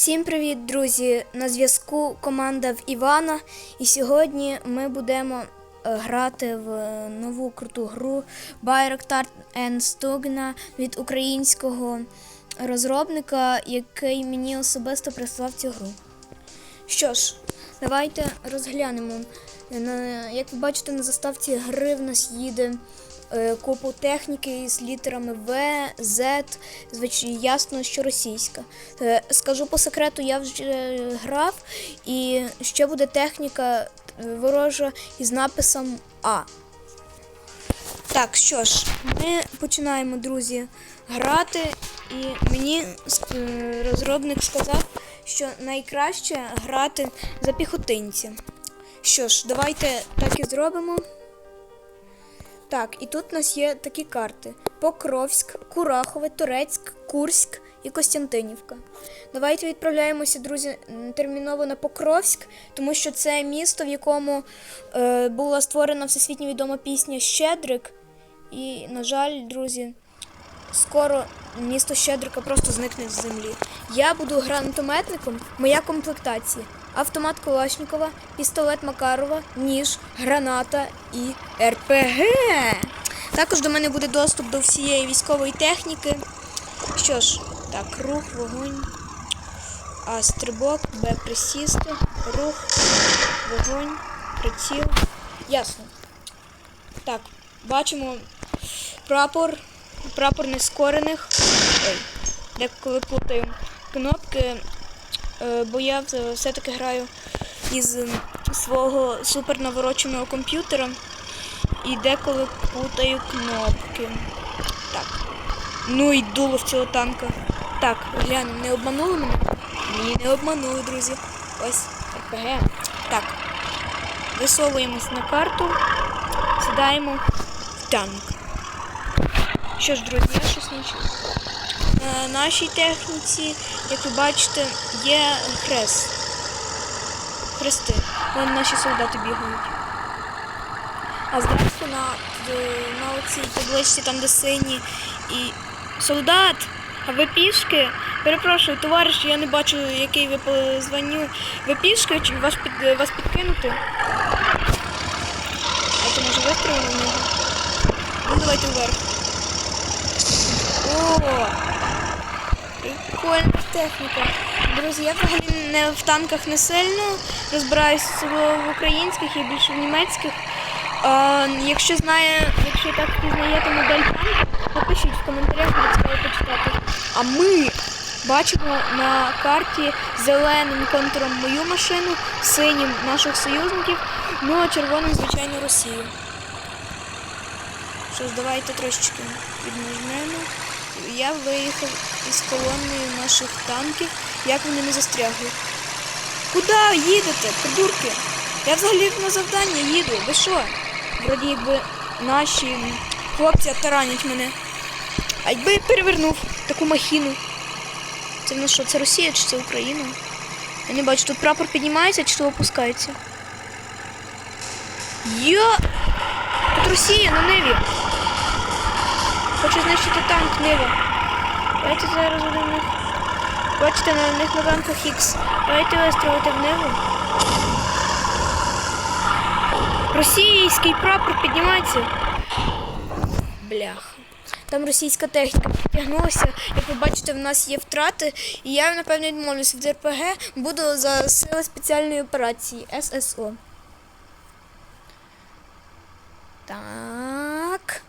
Всім привіт, друзі! На зв'язку команда в Івана. І сьогодні ми будемо е, грати в е, нову круту гру Байрактар Стогна від українського розробника, який мені особисто прислав цю гру. Що ж, давайте розглянемо. Як ви бачите, на заставці гри в нас їде е, купу техніки з літерами В, Z, звичайно, ясно, що російська. Е, Скажу по секрету, я вже грав, і ще буде техніка е, ворожа із написом А. Так, що ж, ми починаємо, друзі, грати, і мені е, розробник сказав, що найкраще грати за піхотинця. Що ж, давайте так і зробимо. Так, і тут у нас є такі карти: Покровськ, Курахове, Турецьк, Курськ і Костянтинівка. Давайте відправляємося, друзі, терміново на Покровськ, тому що це місто, в якому е, була створена всесвітньо відома пісня Щедрик. І, на жаль, друзі, скоро місто Щедрика просто зникне з землі. Я буду гранатометником, моя комплектація. Автомат Калашникова, пістолет Макарова, ніж, граната і РПГ. Також до мене буде доступ до всієї військової техніки. Що ж, так, рух, вогонь, А, стрибок, Б, присісти, рух, вогонь, приціл. Ясно. Так, бачимо прапор, прапор нескорених. Ой, деколи плутаю кнопки, бо я все- все-таки граю із свого супернавороченого комп'ютера і деколи плутаю кнопки. Так. Ну і дуло в цього танка. Так, глянемо, не обманули мене? Ні, не обманули, друзі. Ось РПГ. Так. Висовуємось на карту, сідаємо в танк. Що ж, друзі, я щось не чую. На нашій техніці, як ви бачите, є хрест. Хрести. Вон наші солдати бігають. А зверху на, на оцій табличці, там де сині і. Солдат! А ви пішки? Перепрошую, товариш, я не бачу, який ви по. Ви пішки чи вас, під, вас підкинути? А то може вистрілимо в нього? Ну давайте вверх. О! Прикольна техніка. Друзі, я взагалі не в танках не сильно розбираюся в українських і більше в німецьких. А, якщо знає, якщо так пізнаєте модель танку, напишіть в коментарях, буде цікаво почитати. А ми бачимо на карті зеленим контуром мою машину, синім наших союзників, ну а червоним, звичайно, Росію. Що ж, давайте трошечки піднажмемо. Я виїхав із колоною наших танків, як вони не застрягли. Куди їдете, придурки? Я взагалі на завдання їду. Ви що? Вроді якби наші хлопці таранять мене. А якби я перевернув таку махіну. Це в що, це Росія чи це Україна? Я не бачу, тут прапор піднімається чи то опускається. Йо! Тут Росія на ниві. Хочу знищити танк Нива. Давайте зараз будемо них. Бачите, на них на танках Х. Давайте вистрілити в Ниву. Російський прапор піднімається. Бляха. Там російська техніка підтягнулася. Як ви бачите, в нас є втрати. І я, напевно, відмовлюся від РПГ. Буду за сили спеціальної операції ССО. Так.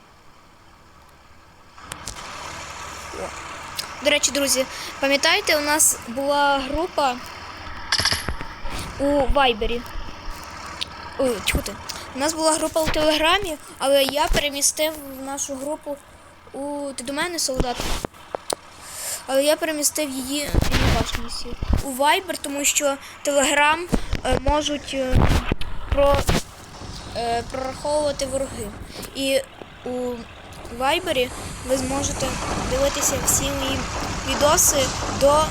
До речі, друзі, пам'ятаєте, у нас була група у Вайбері. Ой, ти. У нас була група у Телеграмі, але я перемістив нашу групу у. Ти до мене солдат? Але я перемістив її. У Viber, тому що Telegram е, можуть е, про, е, прораховувати вороги. І у Viber ви зможете дивитися всі мої відоси до е,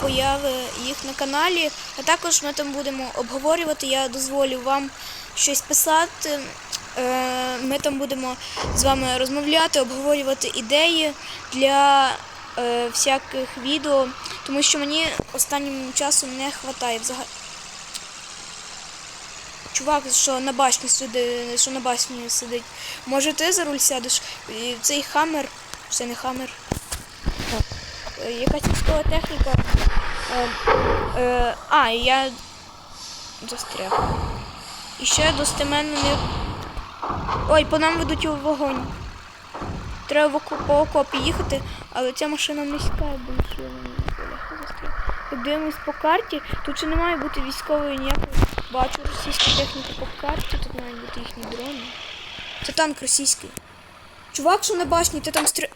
появи їх на каналі. А також ми там будемо обговорювати. Я дозволю вам щось писати. Е, Ми там будемо з вами розмовляти, обговорювати ідеї для е, всяких відео, тому що мені останнім часом не вистачає взагалі. Чувак, що на башні сидить, що на башні сидить. Може ти за руль сядеш? І Цей хаммер, це не хаммер. Е, Якась військова техніка. Е, е, а, я застряг. І ще достеменно не. Ой, по нам ведуть у вогонь. Треба по окопі їхати, але ця машина низька, більше застряг. Так дивимось по карті. Тут ще не має бути військової ніякої. Бачу російську техніку по карті, тут мають бути їхні дрони. Це танк російський. Чувак, що на башні, ти там стрі...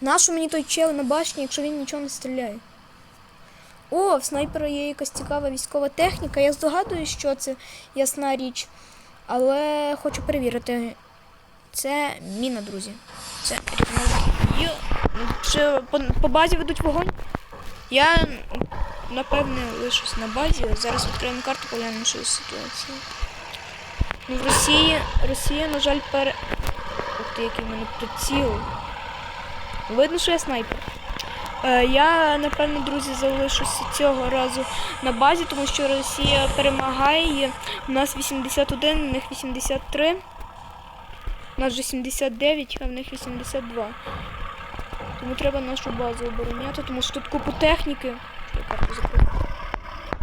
Нащо мені той чел на башні, якщо він нічого не стріляє? О, в снайпера є якась цікава військова техніка. Я здогадуюсь, що це ясна річ. Але хочу перевірити. Це міна, друзі. Це. Чи по, по базі ведуть вогонь? Я напевне лишусь на базі. Зараз відкриємо карту, поглянемо, що ситуація. Ну, в Росії, Росія, на жаль, пере. Ух ти, який в мене приціл. Видно, що я снайпер. Е, я, напевно, друзі, залишуся цього разу на базі, тому що Росія перемагає. У нас 81, у них 83. У нас вже 79, а в них 82. Тому треба нашу базу обороняти, тому що тут купу техніки. Я карту закрию?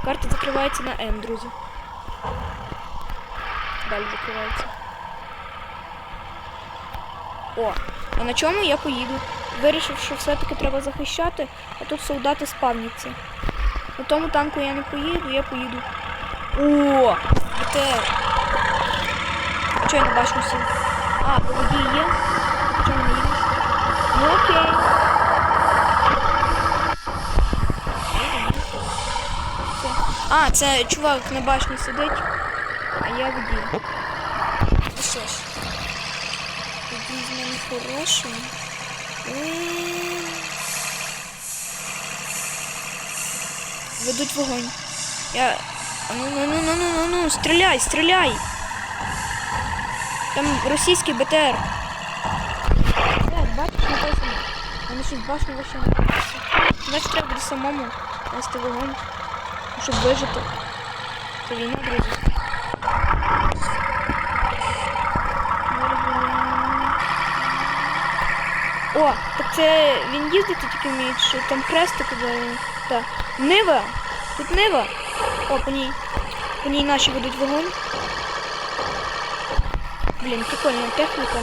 Карта закривається на М, друзі. Далі закривається. О, а на чому я поїду? Вирішив, що все-таки треба захищати, а тут солдати спавняться. На тому танку я не поїду, я поїду. О! БТР. А чого я не бачу сів? А, бо водій є. Чому не їдеш? Ну окей. А, це чувак на башні сидить, а я водій. Ну що ж. Водій з мене хороший. Ведуть вогонь. Я. А Ну, ну, ну, ну, ну, ну, ну, стріляй, стріляй. Там російський БТР. Так, бачиш, написано. Вони щось башню вообще не. Значить, треба буде самому нести вогонь, щоб вижити. Це війна, друзі. О, так це він їздити тільки вміє, що там хрестик де. Так. Нива! Тут Нива! О, по ній. По ній наші ведуть вогонь. Блін, прикольна техніка.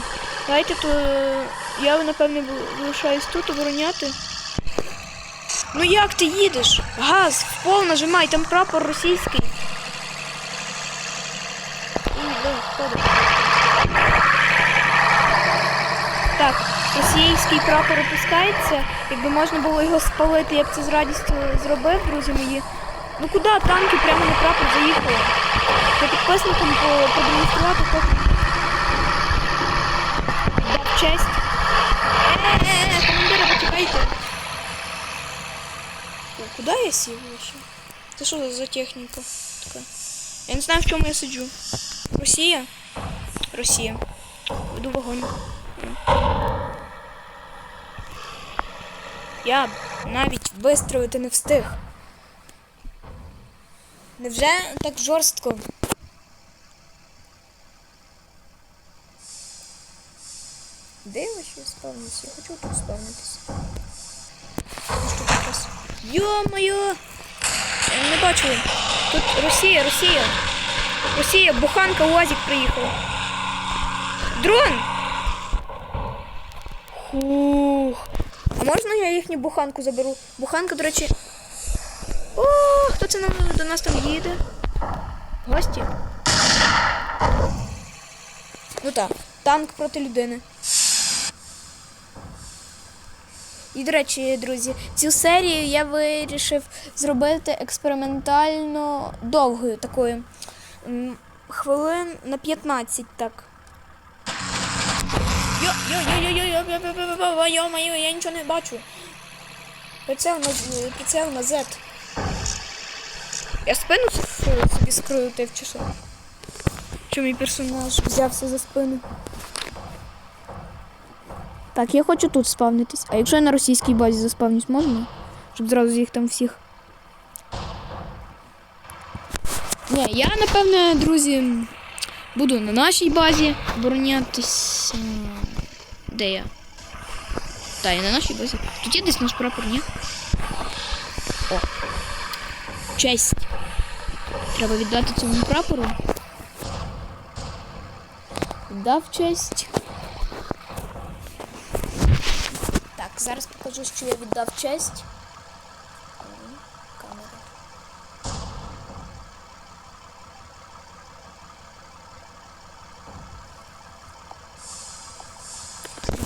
Давайте то е, я напевне бу- лишаюсь тут обороняти. Ну як ти їдеш? Газ, в пол нажимай, там прапор російський. Так, російський прапор опускається. Якби можна було його спалити, я б це з радістю зробив, друзі мої. Ну куди танки прямо на прапор заїхали? Я підписникам по- продемонструвати хоч дав честь. Е-е-е, командири, почекайте. О, Куди я сів вообще? Це що за техніка така? Я не знаю, в чому я сиджу. Росія? Росія. Веду вогонь. Я навіть вистрілити не встиг. Невже так жорстко? Де я спавнюся? Я хочу тут спавнитися. Ну, що тут раз? Йо-моє! Я не бачу. Тут Росія, Росія. Росія, буханка УАЗик приїхала. Дрон! Хух. А можна я їхню буханку заберу? Буханка, до речі. О, хто це нам до нас там їде? Гості? Ну так, танк проти людини. І, до речі, друзі, цю серію я вирішив зробити експериментально довгою такою. Хвилин на 15 так. Йо, йо, йо, йо, йо, йо, йо, йо, йо, йо, йо, йо, я нічого не бачу. Прицел на, прицел на Z. Я спину собі скрутив чи що? Що мій персонаж взявся за спину? Так, я хочу тут спавнитись. А якщо я на російській базі заспавнюсь, можна? Щоб зразу їх там всіх. Ні, я, напевне, друзі, буду на нашій базі оборонятись. Де я? Та, я на нашій базі. Тут є десь наш прапор, ні? О. Честь. Треба віддати цьому прапору. Віддав честь. Так, зараз покажу, що я віддав честь. Камера.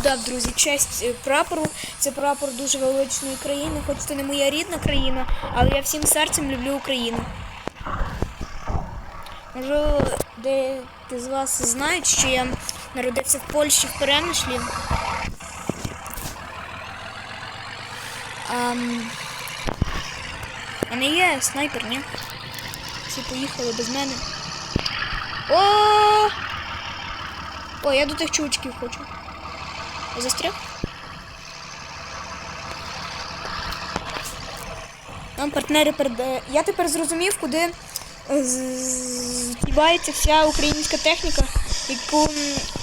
Дав, друзі, честь е, прапору. Це прапор дуже величної країни, хоч це не моя рідна країна, але я всім серцем люблю Україну. Може, деякі з вас знають, що я народився в Польщі в Перемишлі. А, а не є снайпер, ні? Всі поїхали без мене. О! О, я до тих чувачків хочу. Застряг? Нам партнери передає. Я тепер зрозумів, куди е, вся українська техніка, яку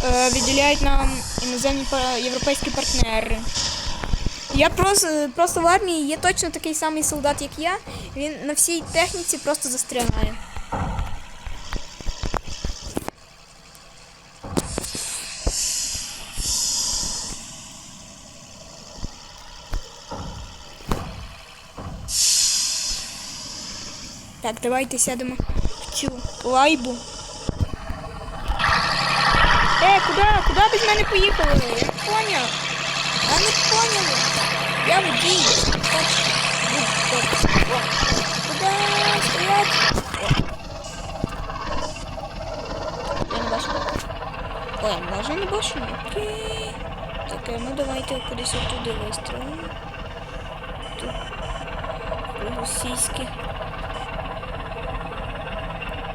е, відділяють нам іноземні європейські партнери. Я просто, просто в армії є точно такий самий солдат, як я. Він на всій техніці просто застрягає. Так, давайте сядемо в цю лайбу. Е, куди? Куди без мене поїхали? Я не поняв. Я не поняв. Я водій. Так, будь добре. О. Куди стоять? О. Я не бачу. О, я може не бачу. Окей. Так, е, ну давайте кудись отуди вистрілимо. Тут російські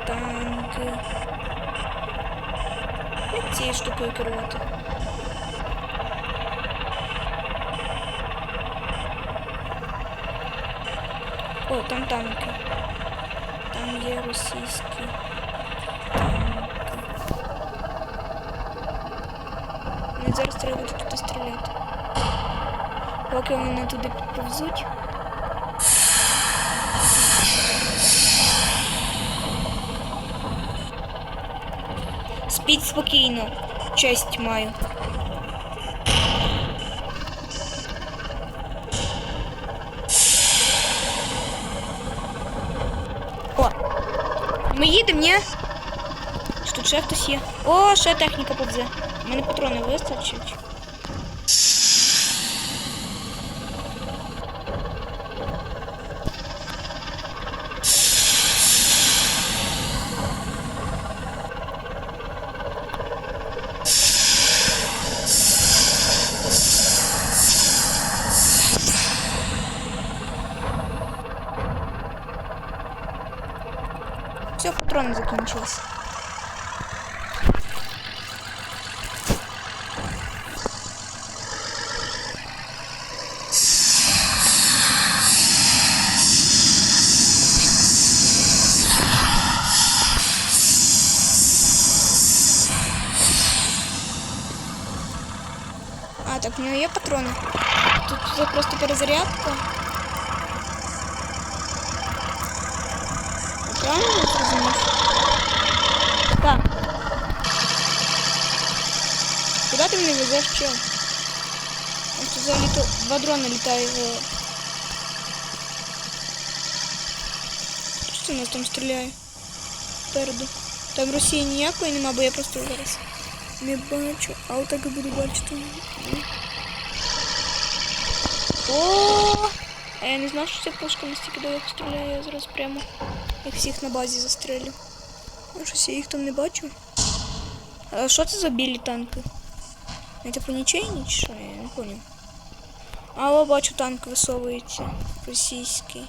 танки. Як цією штукою керувати? О, там танки. Там є російські танки. Мені зараз треба буде туди стріляти. Поки вони туди підповзуть. Спіть спокійно. Честь маю. Ще хтось є? О, ще техніка повзе. У мене патрони вистачить. Все, патроны закончились. так, у нього є патрони. Тут це просто перезарядка. Правильно я зрозумів? Так. Куди ти мене везеш, чел? Ось тут взагалі то два дрона літає. в- Що це у нас там стріляє? Спереду. Там Росії ніякої нема, бо я просто зараз не бачу. А отак і буду бачити. О! А я не знав, що ця пушка настільки далеко стріляє, я зараз прямо як всіх на базі застрелю. Ну, щось я їх там не бачу. А що це за білі танки? Це по нічейні чи що? Я не поняв. А о, бачу, танк висовується. Російський.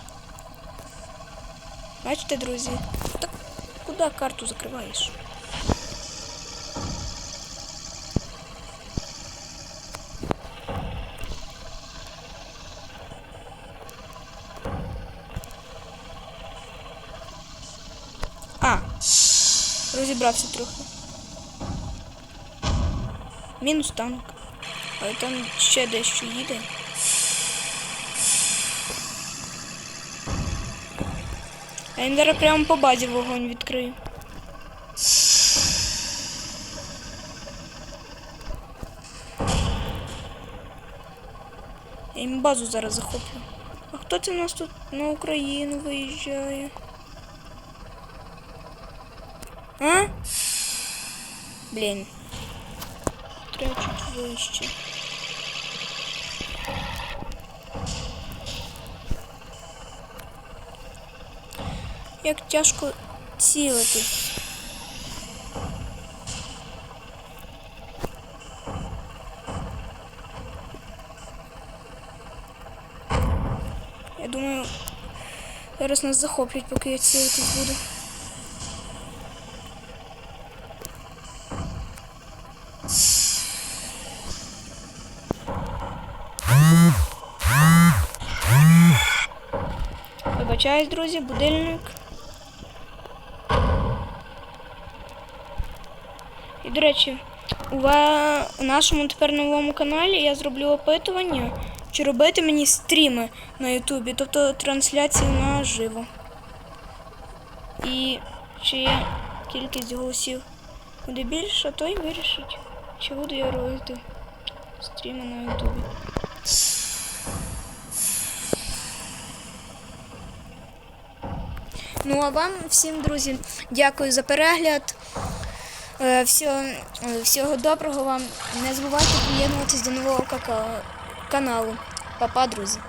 Бачите, друзі? Так куди карту закриваєш? Розібрався трохи. Мінус танк. Але там ще дещо їде. А він зараз прямо по базі вогонь відкриє. Я їм базу зараз захоплю. А хто це у нас тут на Україну виїжджає? А? Блін. Треба чуть вище. Як тяжко цілитись. Я думаю, зараз нас захоплять, поки я цілитись буду. Вибачаюсь, друзі, будильник. І, до речі, у, нашому тепер новому каналі я зроблю опитування, чи робити мені стріми на Ютубі, тобто трансляції наживо. І чи кількість голосів буде більша, то й вирішить, чи буду я робити стріми на Ютубі. Ну а вам всім, друзі, дякую за перегляд. Е, Всього, е, всього доброго вам. Не забувайте приєднуватись до нового каналу. Па-па, друзі.